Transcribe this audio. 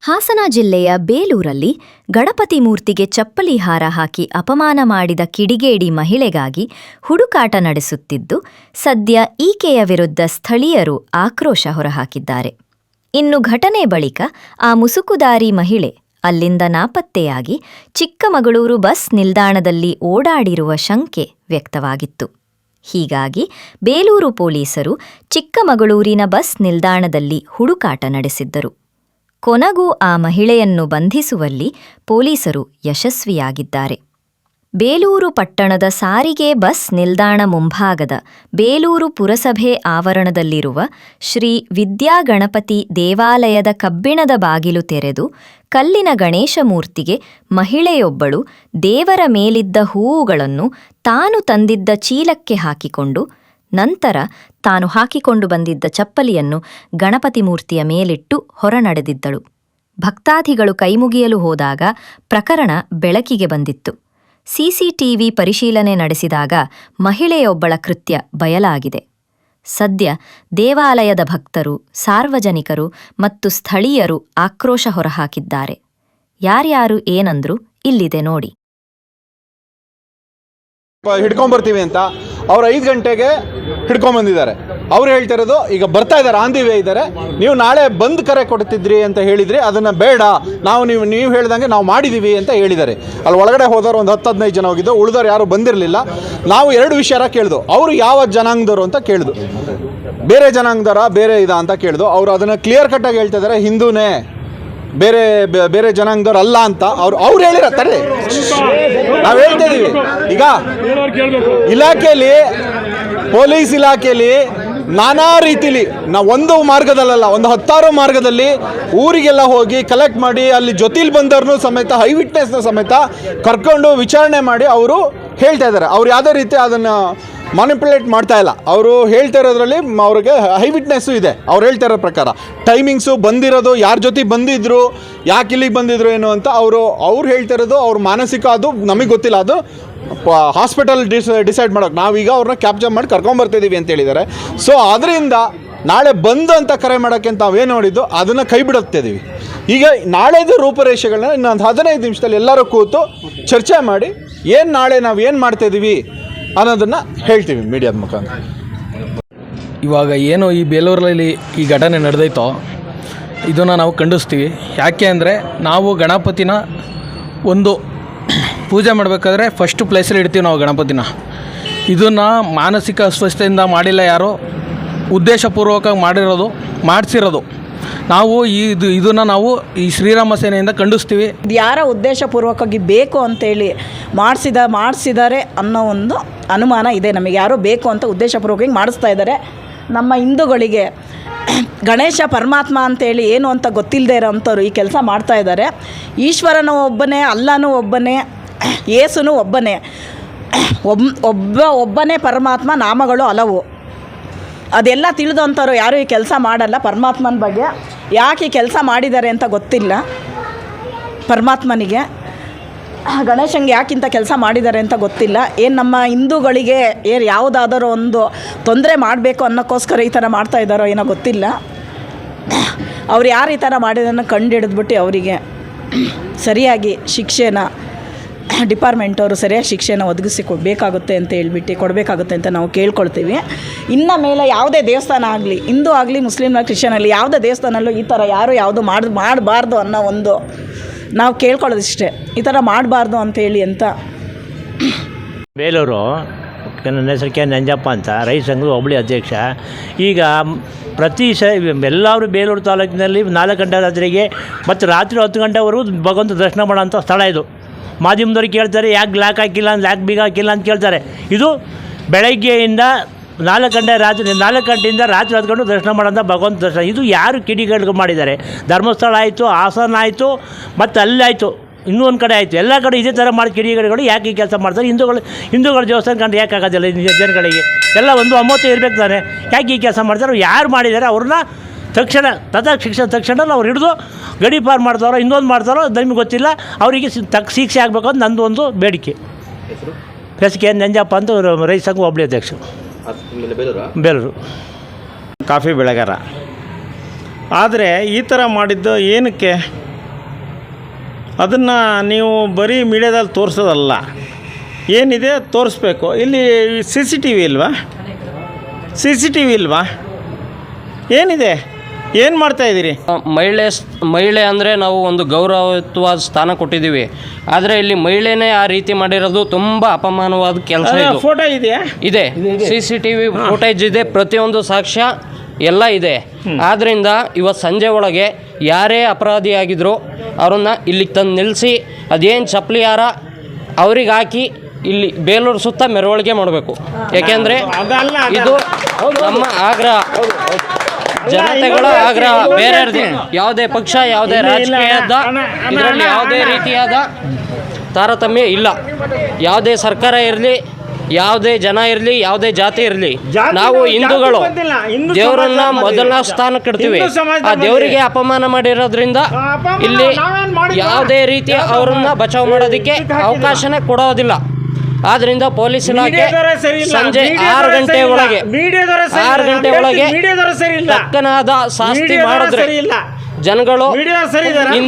ಹಾಸನ ಜಿಲ್ಲೆಯ ಬೇಲೂರಲ್ಲಿ ಗಣಪತಿ ಮೂರ್ತಿಗೆ ಚಪ್ಪಲಿ ಹಾರ ಹಾಕಿ ಅಪಮಾನ ಮಾಡಿದ ಕಿಡಿಗೇಡಿ ಮಹಿಳೆಗಾಗಿ ಹುಡುಕಾಟ ನಡೆಸುತ್ತಿದ್ದು, ಸದ್ಯ ಈಕೆಯ ವಿರುದ್ಧ ಸ್ಥಳೀಯರು ಆಕ್ರೋಶ ಹೊರಹಾಕಿದ್ದಾರೆ. ಇನ್ನು ಘಟನೆ ಬಳಿಕ ಆ ಮುಸುಕುದಾರಿ ಮಹಿಳೆ ಅಲ್ಲಿಂದ ನಾಪತ್ತೆಯಾಗಿ ಚಿಕ್ಕಮಗಳೂರು ಬಸ್ ನಿಲ್ದಾಣದಲ್ಲಿ ಓಡಾಡಿರುವ ಶಂಕೆ ವ್ಯಕ್ತವಾಗಿತ್ತು. ಹೀಗಾಗಿ ಬೇಲೂರು ಪೊಲೀಸರು ಚಿಕ್ಕಮಗಳೂರಿನ ಬಸ್ ನಿಲ್ದಾಣದಲ್ಲಿ ಹುಡುಕಾಟ ನಡೆಸಿದ್ದರು. ಕೊನೆಗೂ ಆ ಮಹಿಳೆಯನ್ನು ಬಂಧಿಸುವಲ್ಲಿ ಪೊಲೀಸರು ಯಶಸ್ವಿಯಾಗಿದ್ದಾರೆ. ಬೇಲೂರು ಪಟ್ಟಣದ ಸಾರಿಗೆ ಬಸ್ ನಿಲ್ದಾಣ ಮುಂಭಾಗದ ಬೇಲೂರು ಪುರಸಭೆ ಆವರಣದಲ್ಲಿರುವ ಶ್ರೀ ವಿದ್ಯಾಗಣಪತಿ ದೇವಾಲಯದ ಕಬ್ಬಿಣದ ಬಾಗಿಲು ತೆರೆದು ಕಲ್ಲಿನ ಗಣೇಶ ಮೂರ್ತಿಗೆ ಮಹಿಳೆಯೊಬ್ಬಳು ದೇವರ ಮೇಲಿದ್ದ ಹೂವುಗಳನ್ನು ತಾನು ತಂದಿದ್ದ ಚೀಲಕ್ಕೆ ಹಾಕಿಕೊಂಡು ನಂತರ ತಾನು ಹಾಕಿಕೊಂಡು ಬಂದಿದ್ದ ಚಪ್ಪಲಿಯನ್ನು ಗಣಪತಿ ಮೂರ್ತಿಯ ಮೇಲಿಟ್ಟು ಹೊರನಡೆದಿದ್ದಳು. ಭಕ್ತಾದಿಗಳು ಕೈಮುಗಿಯಲು ಹೋದಾಗ ಪ್ರಕರಣ ಬೆಳಕಿಗೆ ಬಂದಿತ್ತು. ಸಿಸಿಟಿವಿ ಪರಿಶೀಲನೆ ನಡೆಸಿದಾಗ ಮಹಿಳೆಯೊಬ್ಬಳ ಕೃತ್ಯ ಬಯಲಾಗಿದೆ. ಸದ್ಯ ದೇವಾಲಯದ ಭಕ್ತರು, ಸಾರ್ವಜನಿಕರು ಮತ್ತು ಸ್ಥಳೀಯರು ಆಕ್ರೋಶ ಹೊರಹಾಕಿದ್ದಾರೆ. ಯಾರ್ಯಾರು ಏನಂದ್ರು ಇಲ್ಲಿದೆ ನೋಡಿ. ಹಿಡ್ಕೊಂಡ್ಬರ್ತೀವಿ ಅಂತ ಅವ್ರು ಐದು ಗಂಟೆಗೆ ಹಿಡ್ಕೊಂಬಂದಿದ್ದಾರೆ. ಅವ್ರು ಹೇಳ್ತಾ ಇರೋದು, ಈಗ ಬರ್ತಾ ಇದ್ದಾರೆ ಆನ್ ದಿ ಇದ್ದಾರೆ. ನೀವು ನಾಳೆ ಬಂದ್ ಕರೆ ಕೊಡ್ತಿದ್ರಿ ಅಂತ ಹೇಳಿದ್ರಿ ಅದನ್ನು ಬೇಡ. ನಾವು ನೀವು ನೀವು ಹೇಳ್ದಂಗೆ ನಾವು ಮಾಡಿದ್ದೀವಿ ಅಂತ ಹೇಳಿದ್ದಾರೆ. ಅಲ್ಲಿ ಒಳಗಡೆ ಹೋದವರು ಒಂದು ಹತ್ತು, ಹದಿನೈದು ಜನ ಹೋಗಿದ್ದು, ಉಳಿದವ್ರು ಯಾರು ಬಂದಿರಲಿಲ್ಲ. ನಾವು ಎರಡು ವಿಷಯ ಕೇಳಿದು, ಅವರು ಯಾವ ಜನಾಂಗದವರು ಅಂತ ಕೇಳಿದು. ಬೇರೆ ಜನಾಂಗದವರ, ಬೇರೆ ಇದ ಅಂತ ಕೇಳಿದು, ಅವರು ಅದನ್ನು ಕ್ಲಿಯರ್ ಕಟ್ಟಾಗಿ ಹೇಳ್ತಾ ಇದ್ದಾರೆ, ಹಿಂದೂನೇ. ಬೇರೆ ಬೇರೆ ಜನಾಂಗದವ್ರು ಅಲ್ಲ ಅಂತ ಅವ್ರು ಅವ್ರು ಹೇಳಿರತ್ತಾರೆ ನಾವು ಹೇಳ್ತಾ ಇದೀವಿ. ಈಗ ಇಲಾಖೆಯಲ್ಲಿ, ಪೊಲೀಸ್ ಇಲಾಖೆಯಲ್ಲಿ ನಾನಾ ರೀತಿಲಿ ನಾವು ಒಂದು ಮಾರ್ಗದಲ್ಲ ಒಂದು ಹತ್ತಾರು ಮಾರ್ಗದಲ್ಲಿ ಊರಿಗೆಲ್ಲ ಹೋಗಿ ಕಲೆಕ್ಟ್ ಮಾಡಿ, ಅಲ್ಲಿ ಜೊತೆಲಿ ಬಂದವ್ರನ್ನೂ ಸಮೇತ ಹೈ ವಿಟ್ನೆಸ್ನ ಸಮೇತ ಕರ್ಕೊಂಡು ವಿಚಾರಣೆ ಮಾಡಿ ಅವರು ಹೇಳ್ತಾ ಇದ್ದಾರೆ ಅವ್ರು ಯಾವುದೇ ರೀತಿ ಅದನ್ನು ಮಾನಿಪುಲೇಟ್ ಮಾಡ್ತಾ ಇಲ್ಲ. ಅವರು ಹೇಳ್ತಾ ಇರೋದ್ರಲ್ಲಿ ಅವ್ರಿಗೆ ಹೈ ವಿಟ್ನೆಸ್ಸು ಇದೆ. ಅವ್ರು ಹೇಳ್ತಾ ಇರೋ ಪ್ರಕಾರ. ಟೈಮಿಂಗ್ಸು ಬಂದಿರೋದು, ಯಾರ ಜೊತೆ ಬಂದಿದ್ರು, ಯಾಕೆ ಇಲ್ಲಿಗೆ ಬಂದಿದ್ರು ಏನು ಅಂತ ಅವರು, ಅವ್ರು ಹೇಳ್ತಾ ಇರೋದು, ಅವ್ರ ಮಾನಸಿಕ ಅದು ನಮಗೆ ಗೊತ್ತಿಲ್ಲ. ಅದು ಹಾಸ್ಪಿಟಲ್ ಡಿಸ್ ಡಿಸೈಡ್ ಮಾಡೋಕೆ. ನಾವೀಗ ಅವ್ರನ್ನ ಕ್ಯಾಪ್ಚರ್ ಮಾಡಿ ಕರ್ಕೊಂಬರ್ತಿದ್ದೀವಿ ಅಂತ ಹೇಳಿದ್ದಾರೆ ಸೊ ಅದರಿಂದ ನಾಳೆ ಬಂದು ಅಂತ ಕರೆ ಮಾಡೋಕ್ಕೆ ಅಂತ ನಾವೇನು ನೋಡಿದ್ದು ಅದನ್ನು ಕೈ ಬಿಡುತ್ತಿದ್ದೀವಿ ಈಗ ನಾಳೆದು ರೂಪುರೇಷೆಗಳನ್ನ ಇನ್ನೊಂದು ಹದಿನೈದು ನಿಮಿಷದಲ್ಲಿ ಎಲ್ಲರೂ ಕೂತು ಚರ್ಚೆ ಮಾಡಿ ಏನು ನಾಳೆ ನಾವು ಏನು ಮಾಡ್ತಾಯಿದ್ದೀವಿ ಅನ್ನೋದನ್ನು ಹೇಳ್ತೀವಿ ಮೀಡಿಯಾದ ಮುಖಾಂತರ. ಇವಾಗ ಏನು ಈ ಬೇಲೂರಲ್ಲಿ ಈ ಘಟನೆ ನಡೆದೈತೋ, ಇದನ್ನು ನಾವು ಖಂಡಿಸ್ತೀವಿ. ಯಾಕೆ ಅಂದರೆ ನಾವು ಗಣಪತಿನ ಒಂದು ಪೂಜೆ ಮಾಡಬೇಕಾದ್ರೆ ಫಸ್ಟ್ ಪ್ಲೇಸಲ್ಲಿ ಇಡ್ತೀವಿ ನಾವು ಗಣಪತಿನ. ಇದನ್ನು ಮಾನಸಿಕ ಅಸ್ವಸ್ಥೆಯಿಂದ ಮಾಡಿಲ್ಲ ಯಾರೋ ಉದ್ದೇಶಪೂರ್ವಕವಾಗಿ ಮಾಡಿರೋದು, ಮಾಡಿಸಿರೋದು. ನಾವು ಇದು ಇದನ್ನು ನಾವು ಈ ಶ್ರೀರಾಮ ಸೇನೆಯಿಂದ ಖಂಡಿಸ್ತೀವಿ. ಯಾರ ಉದ್ದೇಶಪೂರ್ವಕವಾಗಿ ಬೇಕು ಅಂತೇಳಿ ಮಾಡಿಸಿದ ಮಾಡಿಸಿದ್ದಾರೆ ಅನ್ನೋ ಒಂದು ಅನುಮಾನ ಇದೆ ನಮಗೆ. ಯಾರೋ ಬೇಕು ಅಂತ ಉದ್ದೇಶಪೂರ್ವಕವಾಗಿ ಮಾಡಿಸ್ತಾ ಇದ್ದಾರೆ. ನಮ್ಮ ಹಿಂದೂಗಳಿಗೆ ಗಣೇಶ ಪರಮಾತ್ಮ ಅಂತೇಳಿ ಏನು ಅಂತ ಗೊತ್ತಿಲ್ಲದೆ ಇರೋವಂಥವ್ರು ಈ ಕೆಲಸ ಮಾಡ್ತಾ ಇದ್ದಾರೆ. ಈಶ್ವರನು ಒಬ್ಬನೇ, ಅಲ್ಲನೂ ಒಬ್ಬನೇ ಏಸುನು ಒಬ್ಬನೇ. ಒಬ್, ಒಬ್ಬ, ಒಬ್ಬನೇ ಪರಮಾತ್ಮ, ನಾಮಗಳು ಹಲವು. ಅದೆಲ್ಲ ತಿಳಿದಂಥವ್ರು ಯಾರೂ ಈ ಕೆಲಸ ಮಾಡಲ್ಲ ಪರಮಾತ್ಮನ ಬಗ್ಗೆ. ಯಾಕೆ ಈ ಕೆಲಸ ಮಾಡಿದ್ದಾರೆ ಅಂತ ಗೊತ್ತಿಲ್ಲ ಪರಮಾತ್ಮನಿಗೆ. ಗಣೇಶಂಗೆ ಯಾಕಿಂತ ಕೆಲಸ ಮಾಡಿದ್ದಾರೆ ಅಂತ ಗೊತ್ತಿಲ್ಲ. ಏನು ನಮ್ಮ ಹಿಂದೂಗಳಿಗೆ ಏನು ಯಾವುದಾದರೂ ಒಂದು ತೊಂದರೆ ಮಾಡಬೇಕು ಅನ್ನೋಕ್ಕೋಸ್ಕರ ಈ ಥರ ಮಾಡ್ತಾ ಇದ್ದಾರೋ ಏನೋ ಗೊತ್ತಿಲ್ಲ. ಅವ್ರು ಯಾರು ಈ ಥರ ಮಾಡಿದ್ದನ್ನು ಕಂಡು ಹಿಡಿದ್ಬಿಟ್ಟು ಅವರಿಗೆ ಸರಿಯಾಗಿ ಶಿಕ್ಷೆನ ಡಿಪಾರ್ಟ್ಮೆಂಟವರು ಸರಿಯಾಗಿ ಶಿಕ್ಷೆನ ಒದಗಿಸಿ ಕೊಡಬೇಕಾಗುತ್ತೆ ಅಂತ ಹೇಳ್ಬಿಟ್ಟು, ಕೊಡಬೇಕಾಗುತ್ತೆ ಅಂತ ನಾವು ಕೇಳ್ಕೊಳ್ತೀವಿ. ಇನ್ನು ಮೇಲೆ ಯಾವುದೇ ದೇವಸ್ಥಾನ ಆಗಲಿ, ಹಿಂದೂ ಆಗಲಿ ಮುಸ್ಲಿಮ್ ಕ್ರಿಶ್ಚಿಯನ್ ಆಗಲಿ, ಯಾವುದೇ ದೇವಸ್ಥಾನಲ್ಲೂ ಈ ಥರ ಯಾರು ಯಾವುದು ಮಾಡಿ, ಮಾಡಬಾರ್ದು ಅನ್ನೋ ಒಂದು ನಾವು ಕೇಳ್ಕೊಳ್ಳೋದಿಷ್ಟೇ. ಈ ಥರ ಮಾಡಬಾರ್ದು ಅಂತೇಳಿ ಅಂತ. ಬೇಲೂರು, ನನ್ನ ಹೆಸರು ಕೆ ನಂಜಪ್ಪ ಅಂತ ರೈತ ಸಂಘದ ಒಬ್ಬಳಿ ಅಧ್ಯಕ್ಷ. ಈಗ ಪ್ರತಿ ಸ, ಎಲ್ಲರೂ ಬೇಲೂರು ತಾಲೂಕಿನಲ್ಲಿ ನಾಲ್ಕು ಗಂಟೆ ರಾತ್ರಿಗೆ, ಮತ್ತು ರಾತ್ರಿ ಹತ್ತು ಗಂಟೆವರೆಗೂ ಭಗವಂತ ದರ್ಶನ ಮಾಡೋಂಥ ಸ್ಥಳ ಇದು. ಮಾಧ್ಯಮದವ್ರು ಕೇಳ್ತಾರೆ, ಯಾಕೆ ಲ್ಯಾಕ್ ಹಾಕಿಲ್ಲ ಅಂತ ಯಾಕೆ ಬೀಗ ಹಾಕಿಲ್ಲ ಅಂತ ಕೇಳ್ತಾರೆ. ಇದು ಬೆಳಗ್ಗೆಯಿಂದ ನಾಲ್ಕು ಗಂಟೆ ರಾತ್ರಿ, ನಾಲ್ಕು ಗಂಟೆಯಿಂದ ರಾತ್ರಿ ಹೊತ್ಕೊಂಡು ದರ್ಶನ ಮಾಡೋಂಥ ಭಗವಂತ ದರ್ಶನ. ಇದು ಯಾರು ಕಿಡಿಗಳು ಮಾಡಿದ್ದಾರೆ? ಧರ್ಮಸ್ಥಳ ಆಯಿತು, ಹಾಸನ ಆಯಿತು, ಮತ್ತು ಅಲ್ಲಾಯಿತು ಇನ್ನೂ ಒಂದು ಕಡೆ ಆಯಿತು. ಎಲ್ಲ ಕಡೆ ಇದೇ ಥರ ಮಾಡಿ ಕಿಡಿಗೇಡಿಗಳು ಯಾಕೆ ಈ ಕೆಲಸ ಮಾಡ್ತಾರೆ? ಹಿಂದೂಗಳು, ಹಿಂದೂಗಳ ದೇವಸ್ಥಾನ ಕಂಡು ಯಾಕೆ ಆಗೋದಿಲ್ಲ ಜನಗಳಿಗೆ? ಎಲ್ಲ ಒಂದು ಅಮೋತ್ತು ಇರಬೇಕು ತಾನೆ. ಯಾಕೆ ಈ ಕೆಲಸ ಮಾಡ್ತಾರೆ? ಯಾರು ಮಾಡಿದ್ದಾರೆ? ಅವ್ರನ್ನ ತಕ್ಷಣ ತದ ಶಿಕ್ಷಣ ತಕ್ಷಣ ಅವ್ರು ಹಿಡಿದು ಗಡಿ ಪಾರು ಮಾಡ್ತಾರೋ ಇನ್ನೊಂದು ಮಾಡ್ತಾರೋ ನಮಗೆ ಗೊತ್ತಿಲ್ಲ. ಅವರಿಗೆ ತಕ್ಕ ಶಿಕ್ಷೆ ಆಗಬೇಕು ಅಂತ ನಂದು ಒಂದು ಬೇಡಿಕೆ. ಎಸ್ ಕೆ ನಂಜಪ್ಪ ಅಂತ ರೈತ ಸಂಘ ಒಬ್ಬಳಿ ಅಧ್ಯಕ್ಷ ಬೇಲೂರು? ಕಾಫಿ ಬೆಳೆಗಾರ. ಆದರೆ ಈ ಥರ ಮಾಡಿದ್ದು ಏನಕ್ಕೆ? ಅದನ್ನು ನೀವು ಬರೀ ಮೀಡಿಯಾದಲ್ಲಿ ತೋರಿಸೋದಲ್ಲ. ಏನಿದೆ ತೋರಿಸ್ಬೇಕು. ಇಲ್ಲಿ ಸಿ ಸಿ ಟಿ ವಿ ಇಲ್ವಾ? ಸಿ ಸಿ ಟಿ ವಿ ಇಲ್ವಾ? ಏನಿದೆ? ಏನು ಮಾಡ್ತಾಯಿದ್ದೀರಿ ಮಹಿಳೆ ಸ್- ಮಹಿಳೆ ಅಂದರೆ ನಾವು ಒಂದು ಗೌರವಯುತವಾದ ಸ್ಥಾನ ಕೊಟ್ಟಿದ್ದೀವಿ. ಆದರೆ ಇಲ್ಲಿ ಮಹಿಳೆನೇ ಆ ರೀತಿ ಮಾಡಿರೋದು ತುಂಬ ಅಪಮಾನವಾದ ಕೆಲಸ ಇದು. ಫೋಟೋ ಇದೆಯಾ? ಇದೆ. C C T V footage ಇದೆ ಪ್ರತಿಯೊಂದು ಸಾಕ್ಷ್ಯ ಎಲ್ಲ ಇದೆ. ಆದ್ದರಿಂದ ಇವತ್ತು ಸಂಜೆ ಒಳಗೆ ಯಾರೇ ಅಪರಾಧಿಯಾಗಿದ್ರು ಅವ್ರನ್ನ ಇಲ್ಲಿಗೆ ತಂದು ನಿಲ್ಲಿಸಿ ಅದೇನು ಚಪ್ಪಲಿ ಹಾರ ಅವ್ರಿಗೆ ಹಾಕಿ ಇಲ್ಲಿ ಬೇಲೂರು ಸುತ್ತ ಮೆರವಣಿಗೆ ಮಾಡಬೇಕು. ಯಾಕೆಂದರೆ. ಇದು ನಮ್ಮ ಆಗ್ರಹ. ಜನತೆಗಳ ಆಗ್ರಹ. ಬೇರೆ ಯಾವುದೇ ಪಕ್ಷ ಯಾವುದೇ ರಾಜಕೀಯದ ಇದರಲ್ಲಿ ಯಾವುದೇ ರೀತಿಯಾದ ತಾರತಮ್ಯ ಇಲ್ಲ. ಯಾವುದೇ ಸರ್ಕಾರ ಇರಲಿ ಯಾವುದೇ ಜನ ಇರಲಿ ಯಾವುದೇ ಜಾತಿ ಇರಲಿ. ನಾವು ಹಿಂದೂಗಳು ದೇವರನ್ನ ಮೊದಲ ಸ್ಥಾನ ಸ್ಥಾನಕ್ಕೆ ಇಡ್ತೀವಿ ಆ ದೇವರಿಗೆ ಅಪಮಾನ ಮಾಡಿರೋದ್ರಿಂದ ಇಲ್ಲಿ ಯಾವುದೇ ರೀತಿ ಅವರನ್ನ ಬಚಾವ್ ಮಾಡೋದಕ್ಕೆ ಅವಕಾಶನೇ ಕೊಡೋದಿಲ್ಲ. ಆದ್ರಿಂದ ಪೊಲೀಸ್ ಇಲಾಖೆ ಮೀಡಿಯಾದವರೇ ಸರಿ ಇಲ್ಲ. ಸಂಜೆ ಮೀಡಿಯಾದವರೇ ಆರು ಗಂಟೆ ಸರಿ ಇಲ್ಲ. ಒಳಗೆ ಮೀಡಿಯಾದವರೇ ಸರಿ ಇಲ್ಲ. ಆರು ಗಂಟೆ ನಾನು ಒಳಗೆ ಹೇಳ್ತೀನಿ, ಮೀಡಿಯಾದವರೇ ಸರಿ ಇಲ್ಲ. ತಕ್ಕನಾದ ಶಾಸ್ತಿ ಮೀಡಿಯಾದವರೇ ಮಾಡಿದ್ರೆ ಸರಿ ಇಲ್ಲ. ಜನಗಳು ಮೀಡಿಯಾದವ್ರು ಸರಿ